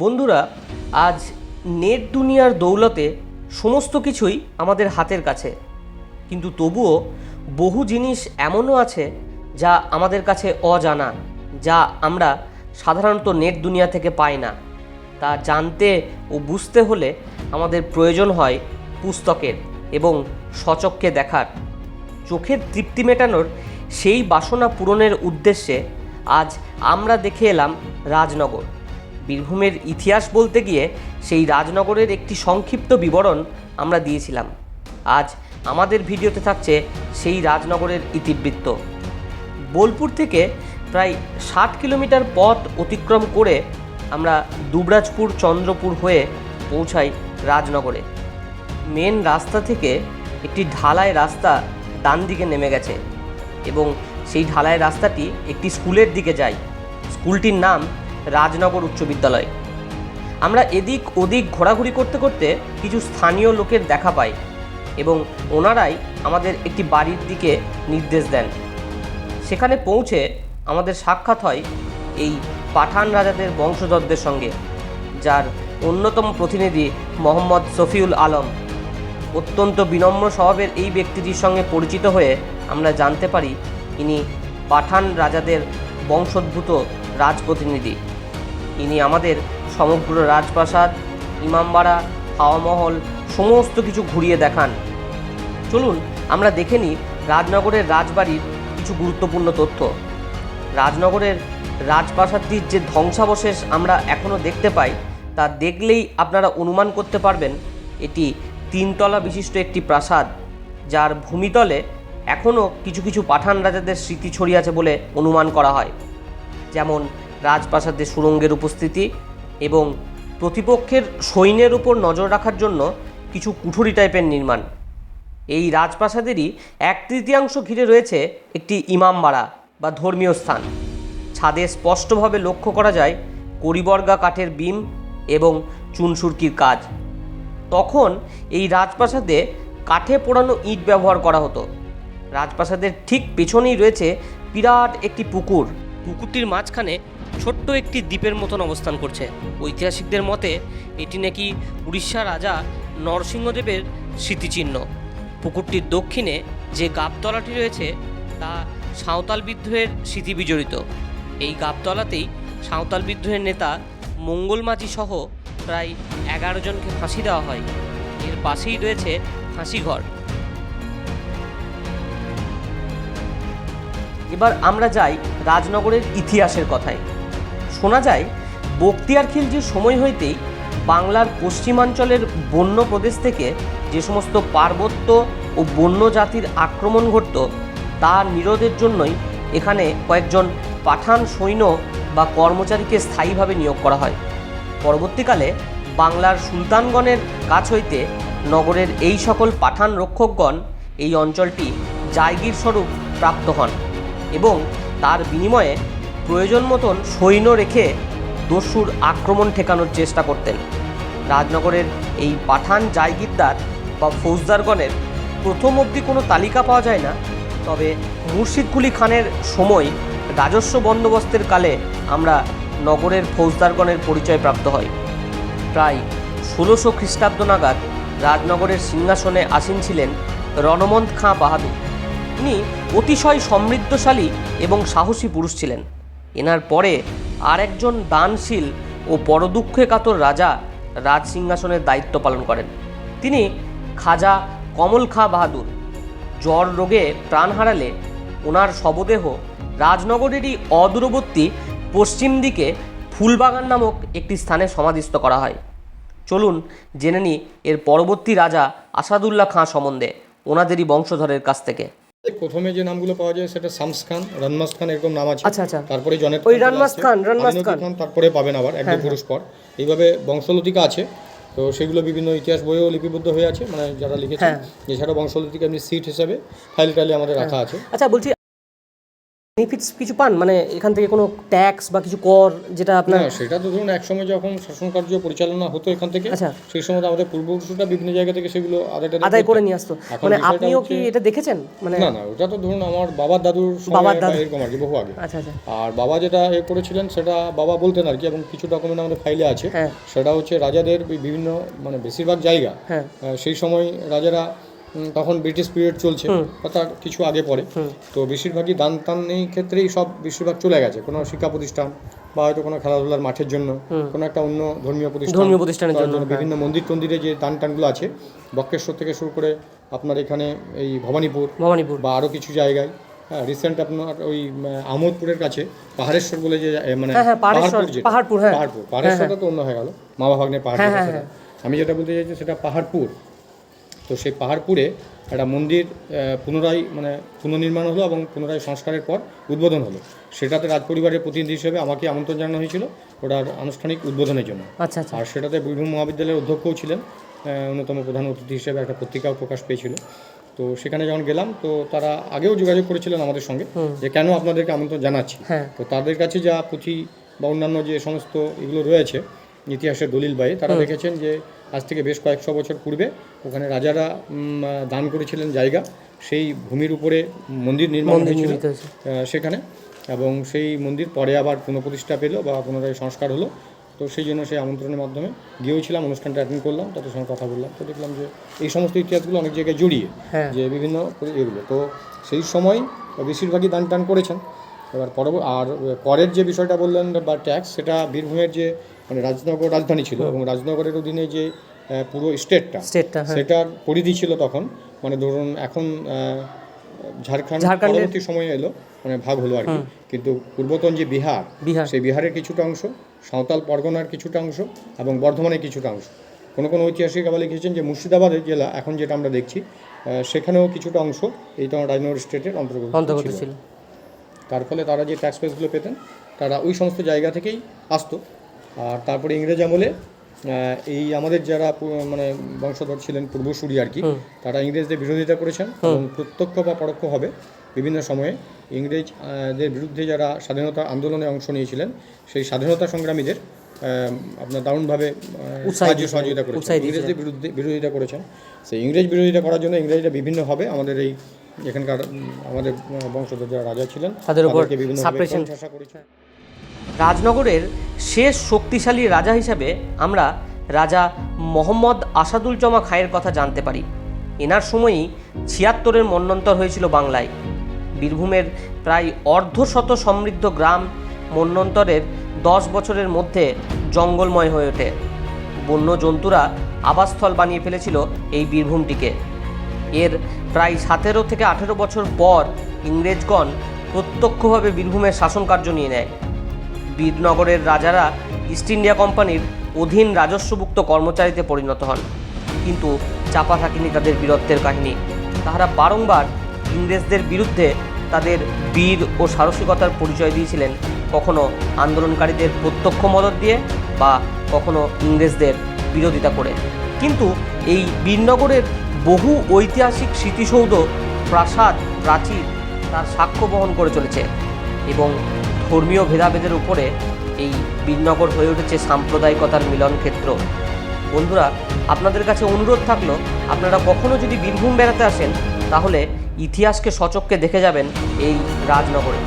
বন্ধুরা, আজ নেট দুনিয়ার দৌলতে সমস্ত কিছুই আমাদের হাতের কাছে। কিন্তু তবুও বহু জিনিস এমনও আছে যা আমাদের কাছে অজানা, যা আমরা সাধারণত নেট দুনিয়া থেকে পাই না। তা জানতে ও বুঝতে হলে আমাদের প্রয়োজন হয় পুস্তকের এবং সচক্ষে দেখার। চোখের তৃপ্তি মেটানোর সেই বাসনা পূরণের উদ্দেশ্যে আজ আমরা দেখে এলাম রাজনগর। বীরভূমের ইতিহাস বলতে গিয়ে সেই রাজনগরের একটি সংক্ষিপ্ত বিবরণ আমরা দিয়েছিলাম। আজ আমাদের ভিডিওতে থাকছে সেই রাজনগরের ইতিবৃত্ত। বোলপুর থেকে প্রায় ষাট কিলোমিটার পথ অতিক্রম করে আমরা দুবরাজপুর, চন্দ্রপুর হয়ে পৌঁছাই রাজনগরে। মেন রাস্তা থেকে একটি ঢালাই রাস্তা ডান দিকে নেমে গেছে এবং সেই ঢালাই রাস্তাটি একটি স্কুলের দিকে যায়। স্কুলটির নাম রাজনগর উচ্চ বিদ্যালয়। আমরা এদিক ওদিক ঘোরাঘুরি করতে করতে কিছু স্থানীয় লোকের দেখা পাই এবং ওনারাই আমাদের একটি বাড়ির দিকে নির্দেশ দেন। সেখানে পৌঁছে আমাদের সাক্ষাৎ হয় এই পাঠান রাজাদের বংশধরদের সঙ্গে, যার অন্যতম প্রতিনিধি মোহাম্মদ শফিউল আলম। অত্যন্ত বিনম্র স্বভাবের এই ব্যক্তিটির সঙ্গে পরিচিত হয়ে আমরা জানতে পারি, ইনি পাঠান রাজাদের বংশোদ্ভূত রাজপ্রতিনিধি। ইনি আমাদের সমগ্র রাজপ্রাসাদ, ইমামবাড়া হাওয়া মহল সমস্ত কিছু ঘুরিয়ে দেখান। চলুন, আমরা দেখে নিই রাজনগরের রাজবাড়ির কিছু গুরুত্বপূর্ণ তথ্য। রাজনগরের রাজপ্রাসাদটির যে ধ্বংসাবশেষ আমরা এখনও দেখতে পাই, তা দেখলেই আপনারা অনুমান করতে পারবেন, এটি তিনতলা বিশিষ্ট একটি প্রাসাদ, যার ভূমিতলে এখনও কিছু কিছু পাঠান রাজাদের স্মৃতি ছড়িয়ে আছে বলে অনুমান করা হয়। যেমন রাজপ্রাসাদে সুরঙ্গের উপস্থিতি এবং প্রতিপক্ষের সৈন্যের উপর নজর রাখার জন্য কিছু কুঠুরি টাইপের নির্মাণ। এই রাজপ্রাসাদেরই এক তৃতীয়াংশ ঘিরে রয়েছে একটি ইমামবাড়া বা ধর্মীয় স্থান। ছাদে স্পষ্টভাবে লক্ষ্য করা যায় করিবর্গা কাঠের বিম এবং চুনসুরকির কাজ। তখন এই রাজপ্রাসাদে কাঠে পোড়ানো ইট ব্যবহার করা হতো। রাজপ্রাসাদের ঠিক পেছনেই রয়েছে বিরাট একটি পুকুর। পুকুরটির মাঝখানে ছোট্ট একটি দ্বীপের মতন অবস্থান করছে। ঐতিহাসিকদের মতে, এটি নাকি উড়িষ্যা রাজা নরসিংহদেবের স্মৃতিচিহ্ন। পুকুরটির দক্ষিণে যে গাবতলাটি রয়েছে, তা সাঁওতাল বিদ্রোহের স্মৃতি বিজড়িত। এই গাবতলাতেই সাঁওতাল বিদ্রোহের নেতা মঙ্গল মাঝি সহ প্রায় এগারো জনকে ফাঁসি দেওয়া হয়। এর পাশেই রয়েছে ফাঁসিঘর। এবার আমরা যাই রাজনগরের ইতিহাসের কথায়। শোনা যায়, বক্তিয়ার খিলজির সময় হইতেই বাংলার পশ্চিমাঞ্চলের বন্য প্রদেশ থেকে যে সমস্ত পার্বত্য ও বন্য জাতির আক্রমণ ঘটত, তা নিরোধের জন্যই এখানে কয়েকজন পাঠান সৈন্য বা কর্মচারীকে স্থায়ীভাবে নিয়োগ করা হয়। পরবর্তীকালে বাংলার সুলতানগণের কাছ হইতে নগরের এই সকল পাঠান রক্ষকগণ এই অঞ্চলটি জায়গির স্বরূপ প্রাপ্ত হন এবং তার বিনিময়ে প্রয়োজন মতন সৈন্য রেখে দস্যুর আক্রমণ ঠেকানোর চেষ্টা করতেন। রাজনগরের এই পাঠান জায়গিরদার বা ফৌজদারগণের প্রথম অবধি কোনো তালিকা পাওয়া যায় না, তবে মুর্শিদকুলি খানের সময় রাজস্ব বন্দোবস্তের কালে আমরা নগরের ফৌজদারগণের পরিচয় প্রাপ্ত হয়। প্রায় ষোলোশো খ্রিস্টাব্দ নাগাদ রাজনগরের সিংহাসনে আসীন ছিলেন রণমন্ত খাঁ বাহাদুর। তিনি অতিশয় সমৃদ্ধশালী এবং সাহসী পুরুষ ছিলেন। এনার পরে আর একজন দানশীল ও পরদুঃখে কাতর রাজা রাজ সিংহাসনের দায়িত্ব পালন করেন। তিনি খাজা কমল খাঁ বাহাদুর, জ্বর রোগে প্রাণ হারালে ওনার শবদেহ রাজনগরেরই অদূরবর্তী পশ্চিম দিকে ফুলবাগান নামক একটি স্থানে সমাধিস্থ করা হয়। চলুন জেনে নিই এর পরবর্তী রাজা আসাদুল্লাহ খাঁ সম্বন্ধে, ওনাদেরই বংশধরের কাছ থেকে। প্রথমে যে নামগুলো পাওয়া যায় সেটা শামস খান রনমাস খান এরকম নাম আছে। আচ্ছা, আচ্ছা। তারপরে জনের ওই রনমাস খান, রনমাস খান। হ্যাঁ, তারপরে পাবেন আবার এক দুই পুরুষ পর এইভাবে বংশলতিকা আছে তো সেগুলো বিভিন্ন ইতিহাস বইয়েও লিপিবদ্ধ হয়ে আছে মানে যারা লিখেছেন এছাড়াও এছাড়া বংশলতিকা এমনি সিট হিসাবে ফাইল টাইলে আমাদের রাখা আছে। আচ্ছা বলছি বেনিফিটস কিছু পান? মানে এখান থেকে কোনো ট্যাক্স বা কিছু কর যেটা আপনার সেটা তো ধরুন এক সময় যখন শাসন কার্য পরিচালনা হতো এখান থেকে আচ্ছা। সেই সময় আমাদের পূর্বপুরুষরা বিভিন্ন জায়গা থেকে সেগুলো আদায় আদায় করে নিয়ে আসতো। মানে আপনিও কি এটা দেখেছেন? মানে না না ওটা তো ধরুন আমার বাবার দাদুর বাবার দাদু। এরকম আর কি বহু আগে। আচ্ছা আচ্ছা। আর বাবা যেটা এ করেছিলেন সেটা বাবা বলতেন আর কি এবং কিছু ডকুমেন্ট আমাদের ফাইলে আছে। হ্যাঁ। সেটা হচ্ছে রাজাদের বিভিন্ন মানে বেশিরভাগ জায়গা হ্যাঁ। সেই সময় রাজারা তখন ব্রিটিশ পিরিয়ড চলছে তার কিছু আগে পরে। তো বেশিরভাগই দান টান এই ক্ষেত্রেই সব বেশিরভাগ চলে গেছে কোনো শিক্ষা প্রতিষ্ঠান বা হয়তো কোনো খেলাধুলার মাঠের জন্য কোনো একটা অন্য ধর্মীয় প্রতিষ্ঠান ধর্মীয় প্রতিষ্ঠানের জন্য, বিভিন্ন মন্দির টন্দিরে যে দান টানগুলো আছে বক্রেশ্বর থেকে শুরু করে আপনার এখানে এই ভবানীপুর ভবানীপুর। বা আরও কিছু জায়গায় হ্যাঁ রিসেন্ট আপনার ওই আমোদপুরের কাছে পাহাড়েশ্বর বলে যে মানে হ্যাঁ, হ্যাঁ। পাহাড়পুর, হ্যাঁ। পাহাড়পুর পাহাড়েশ্বরটা তো অন্য হয়ে গেল মা পাহাড় হ্যাঁ, যেটা হ্যাঁ, সেটা। আমি যেটা বলতে চাইছি সেটা পাহাড়পুর। তো সেই পাহাড়পুরে একটা মন্দির পুনরায় মানে পুনর্নির্মাণ হলো এবং পুনরায় সংস্কারের পর উদ্বোধন হলো। সেটাতে রাজপরিবারের প্রতিনিধি হিসেবে আমাকে আমন্ত্রণ জানানো হয়েছিল ওটার আনুষ্ঠানিক উদ্বোধনের জন্য। আচ্ছা আচ্ছা। আর সেটাতে বীরভূম মহাবিদ্যালয়ের অধ্যক্ষও ছিলেন অন্যতম প্রধান অতিথি হিসেবে একটা পত্রিকাও প্রকাশ পেয়েছিল। তো সেখানে যখন গেলাম তো তারা আগেও যোগাযোগ করেছিলেন আমাদের সঙ্গে যে কেন আপনাদেরকে আমন্ত্রণ জানাচ্ছি। হ্যাঁ। তো তাদের কাছে যা পুঁথি বা অন্যান্য যে সমস্ত এগুলো রয়েছে ইতিহাসের দলিল বাই তারা দেখেছেন যে আজ থেকে বেশ কয়েকশো বছর পূর্বে ওখানে রাজারা দান করেছিলেন জায়গা। সেই ভূমির উপরে মন্দির নির্মাণ হয়েছিল সেখানে। এবং সেই মন্দির পরে আবার পুনঃপ্রতিষ্ঠা পেল বা পুনরায় সংস্কার হলো। তো সেই জন্য সেই আমন্ত্রণের মাধ্যমে গিয়েওছিলাম অনুষ্ঠানটা অ্যাটেন্ড করলাম তাদের সঙ্গে কথা বললাম। তো দেখলাম যে এই সমস্ত ইতিহাসগুলো অনেক জায়গায় জড়িয়ে হ্যাঁ। যে বিভিন্ন এগুলো তো সেই সময় বেশিরভাগই দান টান করেছেন। এবার পরব আর করের যে বিষয়টা বললেন বা ট্যাক্স সেটা বীরভূমের যে মানে রাজনগর রাজধানী ছিল এবং রাজনগরের অধীনে যে পুরো স্টেটটা হ্যাঁ। সেটার পরিধি ছিল তখন। মানে ধরুন এখন ঝাড়খণ্ড পরবর্তী সময়ে এলো মানে ভাগ হলো আর কি। কিন্তু পূর্বতন যে বিহার সেই বিহারের কিছুটা অংশ সাঁওতাল পরগনার কিছুটা অংশ এবং বর্ধমানের কিছুটা অংশ। কোনো কোনো ঐতিহাসিক আবার লিখেছেন যে মুর্শিদাবাদের জেলা এখন যেটা আমরা দেখছি সেখানেও কিছুটা অংশ এই তোমার রাজনগর স্টেটের অন্তর্গত। ছিল। তার ফলে তারা যে ট্যাক্স পেসগুলো পেতেন তারা ওই সমস্ত জায়গা থেকেই আসতো। আর তারপরে ইংরেজ আমলে এই আমাদের যারা মানে বংশধর ছিলেন পূর্বসূরি আর কি তারা ইংরেজদের বিরোধিতা করেছেন এবং প্রত্যক্ষ বা পরোক্ষভাবে বিভিন্ন সময়ে ইংরেজদের বিরুদ্ধে যারা স্বাধীনতা আন্দোলনে অংশ নিয়েছিলেন সেই স্বাধীনতা সংগ্রামীদের আপনার দারুণভাবে সাহায্য সহযোগিতা করেছেন। ইংরেজদের বিরুদ্ধে বিরোধিতা করেছেন। সেই ইংরেজ বিরোধিতা করার জন্য ইংরেজরা বিভিন্নভাবে আমাদের এই এখানকার আমাদের বংশধর যারা রাজা ছিলেন তাদের উপর বিভিন্নভাবে করেছেন। রাজনগরের শেষ শক্তিশালী রাজা হিসাবে আমরা রাজা মোহাম্মদ আসাদুল খাঁয়ের কথা জানতে পারি। এনার সময়ই ছিয়াত্তরের মন্বন্তর হয়েছিল বাংলায়। বীরভূমের প্রায় অর্ধশত সমৃদ্ধ গ্রাম মন্বন্তরের দশ বছরের মধ্যে জঙ্গলময় হয়ে ওঠে। বন্য জন্তুরা আবাসস্থল বানিয়ে ফেলেছিল এই বীরভূমটিকে। এর প্রায় সতেরো থেকে আঠেরো বছর পর ইংরেজগণ প্রত্যক্ষভাবে বীরভূমের শাসন কার্য নিয়ে নেয়। বীরনগরের রাজারা ইস্ট ইন্ডিয়া কোম্পানির অধীন রাজস্বভুক্ত কর্মচারীতে পরিণত হন। কিন্তু চাপা থাকেনি তাদের বীরত্বের কাহিনী। তাহারা বারংবার ইংরেজদের বিরুদ্ধে তাদের বীর ও সাহসিকতার পরিচয় দিয়েছিলেন। কখনো আন্দোলনকারীদের প্রত্যক্ষ মদত দিয়ে বা কখনো ইংরেজদের বিরোধিতা করে। কিন্তু এই বীরনগরের বহু ঐতিহাসিক স্মৃতিসৌধ প্রাসাদ, প্রাচীর তার সাক্ষ্য বহন করে চলেছে এবং ধর্মীয় ভেদাভেদের উপরে এই বীরনগর হয়ে উঠেছে সাম্প্রদায়িকতার মিলন ক্ষেত্র। বন্ধুরা, আপনাদের কাছে অনুরোধ থাকল, আপনারা কখনো যদি বীরভূম বেড়াতে আসেন, তাহলে ইতিহাসকে সচককে দেখে যাবেন এই রাজনগরে।